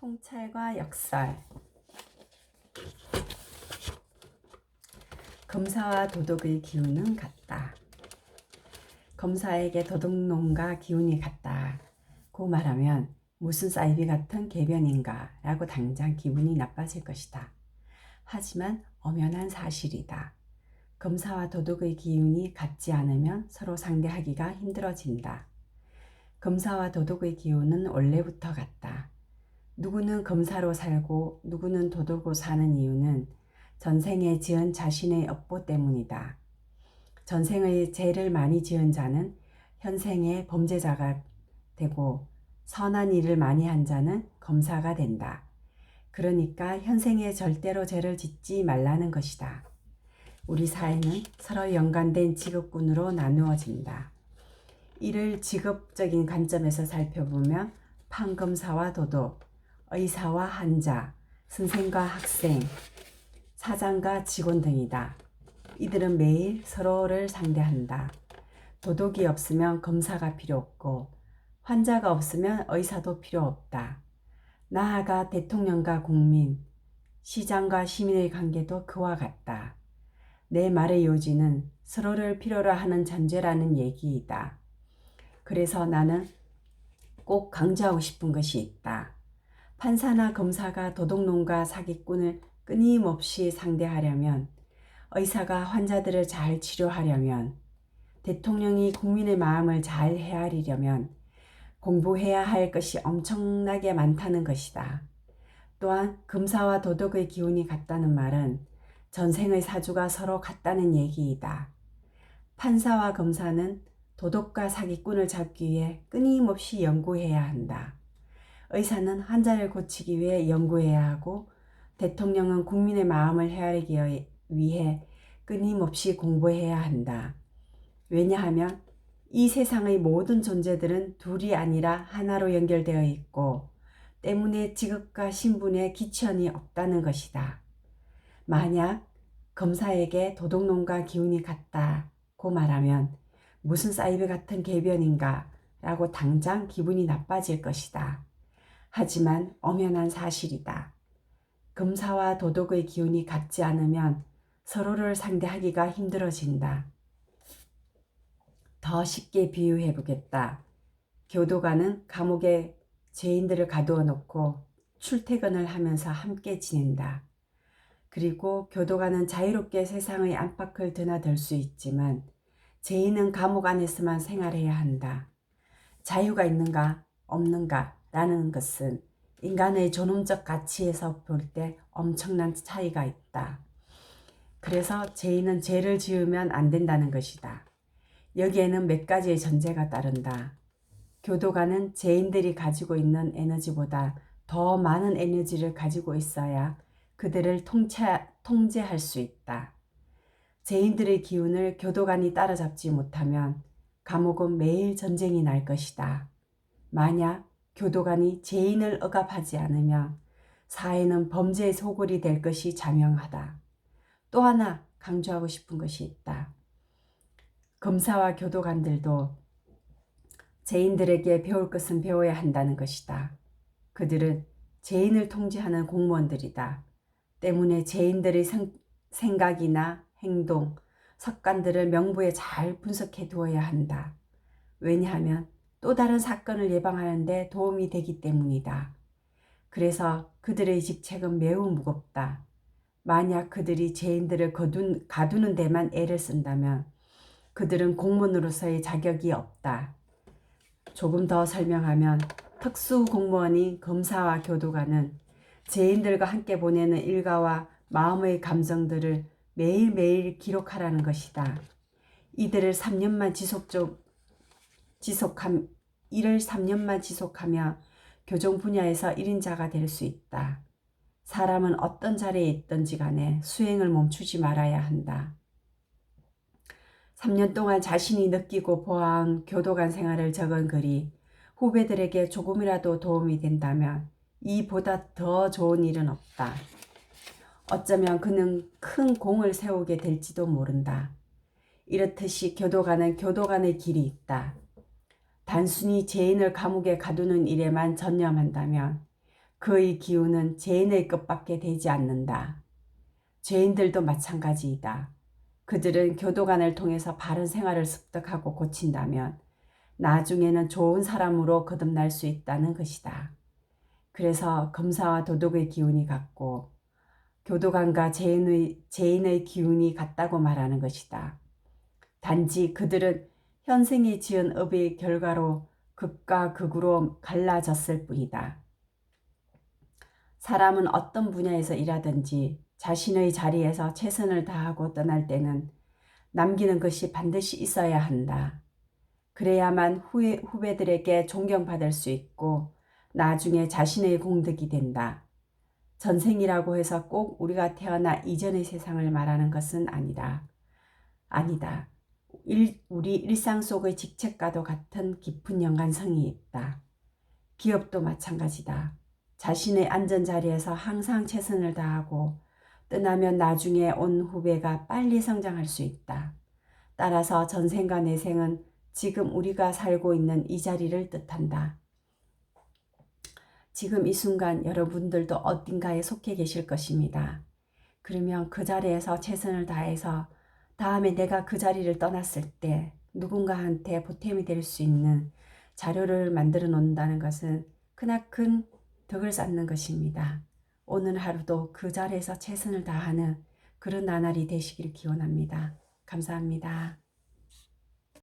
통찰과 역설 검사와 도덕의 기운은 같다. 검사에게 도덕론과 기운이 같다 고 말하면 무슨 사이비 같은 개변인가 라고 당장 기분이 나빠질 것이다. 하지만 엄연한 사실이다. 검사와 도덕의 기운이 같지 않으면 서로 상대하기가 힘들어진다. 검사와 도덕의 기운은 원래부터 같다. 누구는 검사로 살고 누구는 도덕으로 사는 이유는 전생에 지은 자신의 업보 때문이다. 전생의 죄를 많이 지은 자는 현생의 범죄자가 되고 선한 일을 많이 한 자는 검사가 된다. 그러니까 현생에 절대로 죄를 짓지 말라는 것이다. 우리 사회는 서로 연관된 직업군으로 나누어진다. 이를 직업적인 관점에서 살펴보면 판검사와 도덕, 의사와 환자, 선생과 학생, 사장과 직원 등이다. 이들은 매일 서로를 상대한다. 도덕이 없으면 검사가 필요 없고 환자가 없으면 의사도 필요 없다. 나아가 대통령과 국민, 시장과 시민의 관계도 그와 같다. 내 말의 요지는 서로를 필요로 하는 전제라는 얘기이다. 그래서 나는 꼭 강조하고 싶은 것이 있다. 판사나 검사가 도덕론과 사기꾼을 끊임없이 상대하려면, 의사가 환자들을 잘 치료하려면, 대통령이 국민의 마음을 잘 헤아리려면 공부해야 할 것이 엄청나게 많다는 것이다. 또한 검사와 도덕의 기운이 같다는 말은 전생의 사주가 서로 같다는 얘기이다. 판사와 검사는 도덕과 사기꾼을 잡기 위해 끊임없이 연구해야 한다. 의사는 환자를 고치기 위해 연구해야 하고 대통령은 국민의 마음을 헤아리기 위해 끊임없이 공부해야 한다. 왜냐하면 이 세상의 모든 존재들은 둘이 아니라 하나로 연결되어 있고 때문에 직업과 신분에 기천이 없다는 것이다. 만약 검사에게 도덕론과 기운이 같다고 말하면 무슨 사이비 같은 개변인가 라고 당장 기분이 나빠질 것이다. 하지만 엄연한 사실이다. 검사와 도덕의 기운이 같지 않으면 서로를 상대하기가 힘들어진다. 더 쉽게 비유해 보겠다. 교도관은 감옥에 죄인들을 가두어 놓고 출퇴근을 하면서 함께 지낸다. 그리고 교도관은 자유롭게 세상의 안팎을 드나들 수 있지만 죄인은 감옥 안에서만 생활해야 한다. 자유가 있는가 없는가 라는 것은 인간의 존엄적 가치에서 볼 때 엄청난 차이가 있다. 그래서 죄인은 죄를 지으면 안 된다는 것이다. 여기에는 몇 가지의 전제가 따른다. 교도관은 죄인들이 가지고 있는 에너지보다 더 많은 에너지를 가지고 있어야 그들을 통체, 통제할 수 있다. 죄인들의 기운을 교도관이 따라잡지 못하면 감옥은 매일 전쟁이 날 것이다. 만약 교도관이 죄인을 억압하지 않으면 사회는 범죄의 소굴이 될 것이 자명하다. 또 하나 강조하고 싶은 것이 있다. 검사와 교도관들도 죄인들에게 배울 것은 배워야 한다는 것이다. 그들은 죄인을 통제하는 공무원들이다. 때문에 죄인들의 생, 생각이나 행동, 습관들을 명부에 잘 분석해 두어야 한다. 왜냐하면 또 다른 사건을 예방하는데 도움이 되기 때문이다. 그래서 그들의 직책은 매우 무겁다. 만약 그들이 죄인들을 거둔, 가두는 데만 애를 쓴다면 그들은 공무원으로서의 자격이 없다. 조금 더 설명하면 특수 공무원인 검사와 교도관은 죄인들과 함께 보내는 일가와 마음의 감정들을 매일매일 기록하라는 것이다. 이들을 3년만 지속적, 지속함, 이를 3년만 지속하며 교정 분야에서 1인자가 될 수 있다. 사람은 어떤 자리에 있든지 간에 수행을 멈추지 말아야 한다. 3년 동안 자신이 느끼고 보아온 교도관 생활을 적은 글이 후배들에게 조금이라도 도움이 된다면 이보다 더 좋은 일은 없다. 어쩌면 그는 큰 공을 세우게 될지도 모른다. 이렇듯이 교도관은 교도관의 길이 있다. 단순히 죄인을 감옥에 가두는 일에만 전념한다면 그의 기운은 죄인의 끝밖에 되지 않는다. 죄인들도 마찬가지이다. 그들은 교도관을 통해서 바른 생활을 습득하고 고친다면 나중에는 좋은 사람으로 거듭날 수 있다는 것이다. 그래서 검사와 도덕의 기운이 같고 교도관과 죄인의, 죄인의 기운이 같다고 말하는 것이다. 단지 그들은 현생이 지은 업의 결과로 극과 극으로 갈라졌을 뿐이다. 사람은 어떤 분야에서 일하든지 자신의 자리에서 최선을 다하고 떠날 때는 남기는 것이 반드시 있어야 한다. 그래야만 후에, 후배들에게 존경받을 수 있고 나중에 자신의 공덕이 된다. 전생이라고 해서 꼭 우리가 태어나 이전의 세상을 말하는 것은 아니다. 아니다. 일, 우리 일상 속의 직책과도 같은 깊은 연관성이 있다. 기업도 마찬가지다. 자신의 안전 자리에서 항상 최선을 다하고 떠나면 나중에 온 후배가 빨리 성장할 수 있다. 따라서 전생과 내생은 지금 우리가 살고 있는 이 자리를 뜻한다. 지금 이 순간 여러분들도 어딘가에 속해 계실 것입니다. 그러면 그 자리에서 최선을 다해서 다음에 내가 그 자리를 떠났을 때 누군가한테 보탬이 될 수 있는 자료를 만들어 놓는다는 것은 크나큰 덕을 쌓는 것입니다. 오늘 하루도 그 자리에서 최선을 다하는 그런 나날이 되시길 기원합니다. 감사합니다.